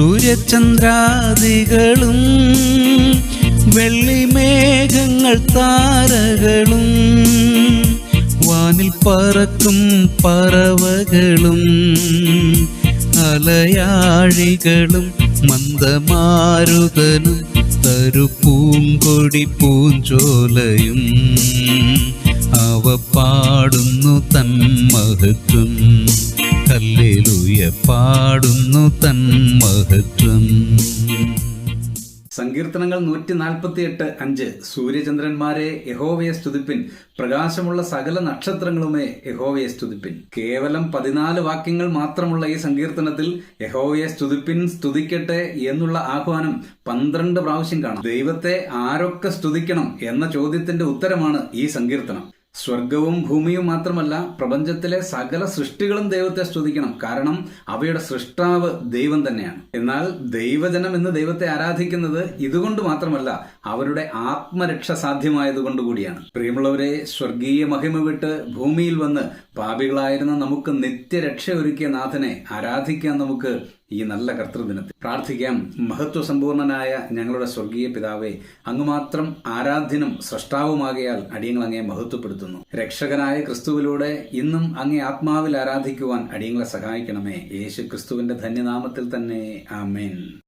സൂര്യചന്ദ്രാദികളും വെള്ളിമേഘങ്ങൾ താരകളും വാനിൽ പറക്കും പറവകളും അലയാഴികളും മന്ദമാരുതനും തരുപൂങ്കൊടി പൂഞ്ചോലയും അവ പാടുന്നു തൻ മഹത്വം. ഹല്ലേലൂയ പാടുന്നു തൻ മഹത്വം. സങ്കീർത്തനങ്ങൾ നൂറ്റി നാൽപ്പത്തി എട്ട് അഞ്ച്. സൂര്യചന്ദ്രന്മാരെ യഹോവയെ സ്തുതിപ്പിൻ. പ്രകാശമുള്ള സകല നക്ഷത്രങ്ങളുമേ യഹോവയെ സ്തുതിപ്പിൻ. കേവലം പതിനാല് വാക്യങ്ങൾ മാത്രമുള്ള ഈ സങ്കീർത്തനത്തിൽ യഹോവയെ സ്തുതിപ്പിൻ സ്തുതിക്കട്ടെ എന്നുള്ള ആഹ്വാനം പന്ത്രണ്ട് പ്രാവശ്യം കാണാം. ദൈവത്തെ ആരൊക്കെ സ്തുതിക്കണം എന്ന ചോദ്യത്തിന്റെ ഉത്തരമാണ് ഈ സങ്കീർത്തനം. സ്വർഗവും ഭൂമിയും മാത്രമല്ല പ്രപഞ്ചത്തിലെ സകല സൃഷ്ടികളും ദൈവത്തെ സ്തുതിക്കണം. കാരണം അവയുടെ സൃഷ്ടാവ് ദൈവം തന്നെയാണ്. എന്നാൽ ദൈവജനം എന്ന് ദൈവത്തെ ആരാധിക്കുന്നത് ഇതുകൊണ്ട് മാത്രമല്ല അവരുടെ ആത്മരക്ഷ സാധ്യമായതുകൊണ്ട് കൂടിയാണ്. പ്രിയമുള്ളവരെ സ്വർഗീയ മഹിമ വിട്ട് ഭൂമിയിൽ വന്ന് പാപികളായിരുന്ന നമുക്ക് നിത്യരക്ഷ ഒരുക്കിയ നാഥനെ ആരാധിക്കാൻ നമുക്ക് ഈ നല്ല കർത്തൃദിനത്തിൽ. പ്രാർത്ഥിക്കാം. മഹത്വ സമ്പൂർണനായ ഞങ്ങളുടെ സ്വർഗീയ പിതാവെ അങ്ങ് മാത്രം ആരാധ്യനും സ്രഷ്ടാവുമാകയാൽ അടിയങ്ങൾ അങ്ങേ മഹത്വപ്പെടുത്തുന്നു. രക്ഷകനായ ക്രിസ്തുവിലൂടെ ഇന്നും അങ്ങേ ആത്മാവിൽ ആരാധിക്കുവാൻ അടിയങ്ങളെ സഹായിക്കണമേ. യേശു ക്രിസ്തുവിന്റെ ധന്യനാമത്തിൽ തന്നെ. ആമേൻ.